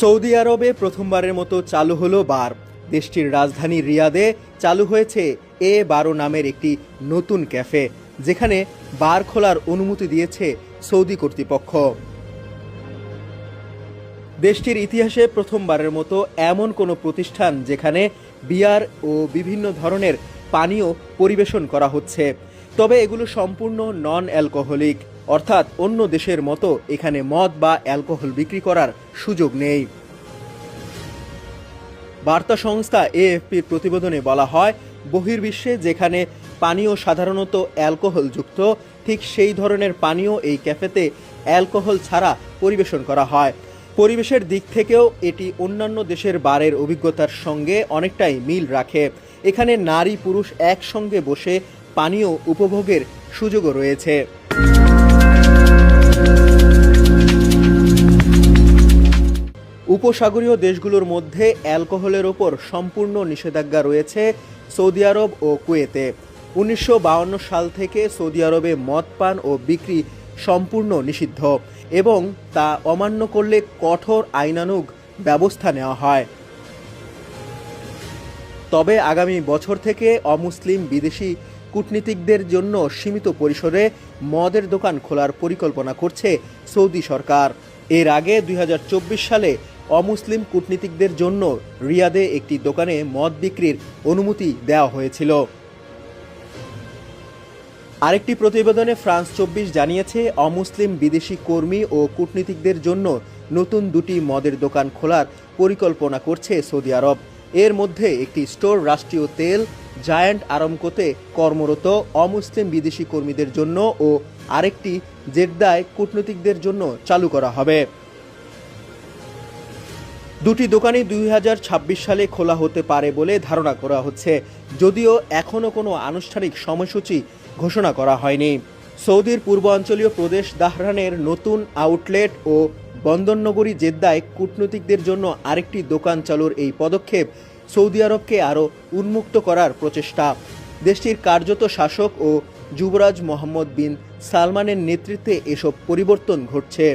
Saudi আরবে প্রথমবারের মতো চালু হলো বার। দেশটির রাজধানী রিয়াদে চালু হয়েছে এ বারো নামের একটি নতুন ক্যাফে, যেখানে বার খোলার অনুমতি দিয়েছে সৌদি কর্তৃপক্ষ। দেশটির ইতিহাসে প্রথমবারের মতো এমন কোনো প্রতিষ্ঠান যেখানে বিয়ার ও বিভিন্ন ধরনের পানীয় পরিবেশন করা হচ্ছে। তবে এগুলো সম্পূর্ণ নন অ্যালকোহলিক অর্থাৎ অন্য দেশের মতো এখানে মদ বা অ্যালকোহল বিক্রি করার সুযোগ নেই। বার্তা সংস্থা এএফপির প্রতিবেদনে বলা হয়, বহির্বিশ্বে যেখানে পানীয় সাধারণত অ্যালকোহলযুক্ত, ঠিক সেই ধরনের পানীয় এই ক্যাফেতে অ্যালকোহল ছাড়া পরিবেশন করা হয়। পরিবেশের দিক থেকেও এটি অন্যান্য দেশের বারের অভিজ্ঞতার সঙ্গে অনেকটাই মিল রাখে। এখানে নারী পুরুষ একসঙ্গে বসে পানীয় উপভোগের সুযোগও রয়েছে। উপসাগরীয় দেশগুলোর মধ্যে অ্যালকোহলের ওপর সম্পূর্ণ নিষেধাজ্ঞা রয়েছে সৌদি আরব ও কুয়েতে। উনিশশো সাল থেকে সৌদি আরবে মদ পান ও বিক্রি সম্পূর্ণ নিষিদ্ধ এবং তা অমান্য করলে কঠোর আইনানুগ ব্যবস্থা নেওয়া হয়। তবে আগামী বছর থেকে অমুসলিম বিদেশি কূটনীতিকদের জন্য সীমিত পরিসরে মদের দোকান খোলার পরিকল্পনা করছে সৌদি সরকার। এর আগে দুই হাজার চব্বিশ সালে অমুসলিম কূটনীতিকদের জন্য রিয়াদে একটি দোকানে মদ বিক্রির অনুমতি দেওয়া হয়েছিল। আরেকটি প্রতিবেদনে ফ্রান্স চব্বিশ জানিয়েছে, অমুসলিম বিদেশি কর্মী ও কূটনীতিকদের জন্য নতুন দুটি মদের দোকান খোলার পরিকল্পনা করছে সৌদি আরব। এর মধ্যে একটি স্টোর রাষ্ট্রীয় তেল, জায়ান্ট আরামকোতে কর্মরত অমুসলিম বিদেশি কর্মীদের জন্য ও আরেকটি জেদ্দায় কূটনীতিকদের জন্য চালু করা হবে। দুটি দোকানই দুই হাজার ছাব্বিশ সালে খোলা হতে পারে বলে ধারণা করা হচ্ছে। যদিও এখনও কোনো আনুষ্ঠানিক সময়সূচি ঘোষণা করা হয়নি। সৌদির পূর্বাঞ্চলীয় প্রদেশ দাহরানের নতুন আউটলেট ও বন্দরনগরী জেদ্দায় কূটনীতিকদের জন্য আরেকটি দোকান চালুর এই পদক্ষেপ সৌদি আরবকে আরও উন্মুক্ত করার প্রচেষ্টা। দেশটির কার্যত শাসক ও যুবরাজ মোহাম্মদ বিন সালমানের নেতৃত্বে এসব পরিবর্তন ঘটছে।